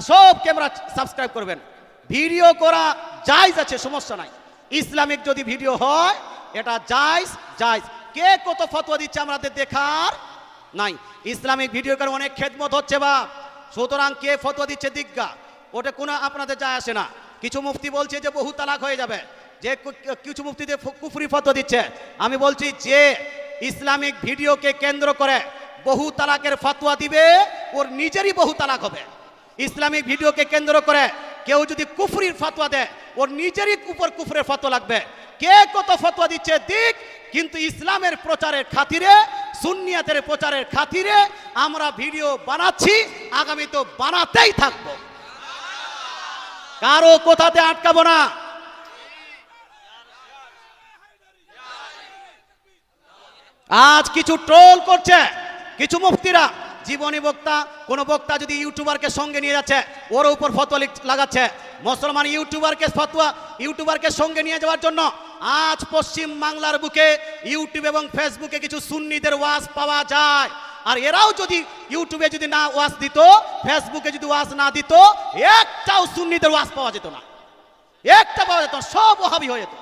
সব camera subscribe করবেন। Video করা জায়জ আছে, সমস্যা নাই। ইসলামিক যদি ভিডিও হয়, এটা জায়জ জায়জ। কে কত ফতোয়া দিচ্ছে আমাদের দেখার নাই। ইসলামিক ভিডিও করে অনেক খেদমত হচ্ছে বা। সুতরাং কে ফতোয়া দিচ্ছে দিজ্ঞা ওটা কোনো আপনাদের যায় আসে না। কিছু মুফতি বলছে যে বহু তালাক হয়ে যাবে। যে কিছু মুফতিতে ফু- কুফরি ফতোয়া দিচ্ছে। আমি বলছি যে ইসলামিক ভিডিওকে কেন্দ্র করে বহু তালাকের ফতোয়া দিবে, ওর নিজেরই বহু তালাক হবে। ইসলামিক ভিডিওকে কেন্দ্র করে কেউ যদি কুফরির ফতোয়া দেয়, ওর নিজেরই উপর কুফরের ফতোয়া লাগবে। কে কত ফতোয়া দিচ্ছে দিক, কিন্তু ইসলামের প্রচারের খাতিরে, সুন্নিয়াতের প্রচারের খাতিরে আমরা ভিডিও বানাচ্ছি, আগামী তো বানাতেই থাকব। কারও কোথাতে আটকাবো না। আজ কিছু ট্রোল করছে, কিছু মুফতিরা জীবনী বক্তা, কোন বক্তা যদি ইউটিউবারকে সঙ্গে নিয়ে যাচ্ছে, ওর উপর ফতোয়া লাগাচ্ছে। মুসলমান ইউটিউবারকে ফতোয়া, ইউটিউবারকে সঙ্গে নিয়ে যাওয়ার জন্য আজ পশ্চিম বাংলার বুকে ইউটিউব এবং ফেসবুকে কিছু সুন্নিদের ওয়াজ পাওয়া যায়। আর এরাও যদি ইউটিউবে যদি না ওয়াজ দিত, ফেসবুকে যদি ওয়াজ না দিত, একটাও সুন্নিদের ওয়াজ পাওয়া যেত না। একটা পাওয়া যেত সব ওহাবি হয়ে যেত।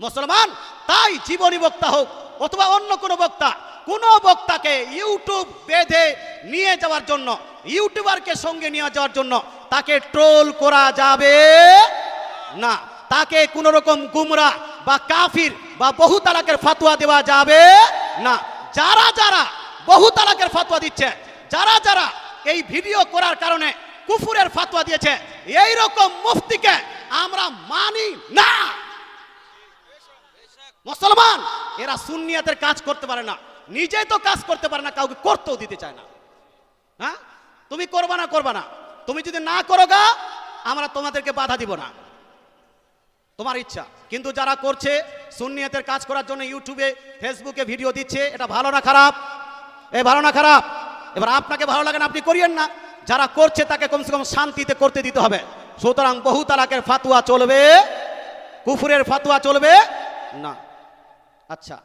মুসলমান, তাই জীবনী বক্তা হোক অথবা অন্য কোনো বক্তা কোন বক্তাকে ইউটিউব বেঁধে নিয়ে যাওয়ার জন্য, ইউটিউবারকে সঙ্গে নিয়ে যাওয়ার জন্য তাকে ট্রোল করা যাবে না। তাকে কোন রকম গুমরা বা কাফির বা বহু তালাকের ফাতুয়া দেওয়া যাবে না। যারা যারা বহু তালাকের ফাতুয়া দিচ্ছে, যারা যারা এই ভিডিও করার কারণে কুফুরের ফাতুয়া দিয়েছে এই রকম মুফতিকে আমরা মানি না। মুসলমান, এরা সুন্নিয়াতের কাজ করতে পারে না। নিজে তো কাজ করতে পারে না, কাউকে করতেও দিতে চায় না। হ্যাঁ তুমি করবা না করবা না। তুমি যদি না করো গা, আমরা তোমাদেরকে বাধা দিব না। তোমার ইচ্ছা। কিন্তু যারা করছে, সুন্নিয়াতের কাজ করার জন্য ইউটিউবে ফেসবুকে ভিডিও দিচ্ছে, এটা ভালো না খারাপ? এ, ভালো না খারাপ? এবার আপনাকে ভালো লাগে না, আপনি করিয়েন না। যারা করছে, তাকে কমসে কম শান্তিতে করতে দিতে হবে। সুতরাং বহু তালাকের ফাতুয়া চলবে, কুফুরের ফাতুয়া চলবে, না। আচ্ছা।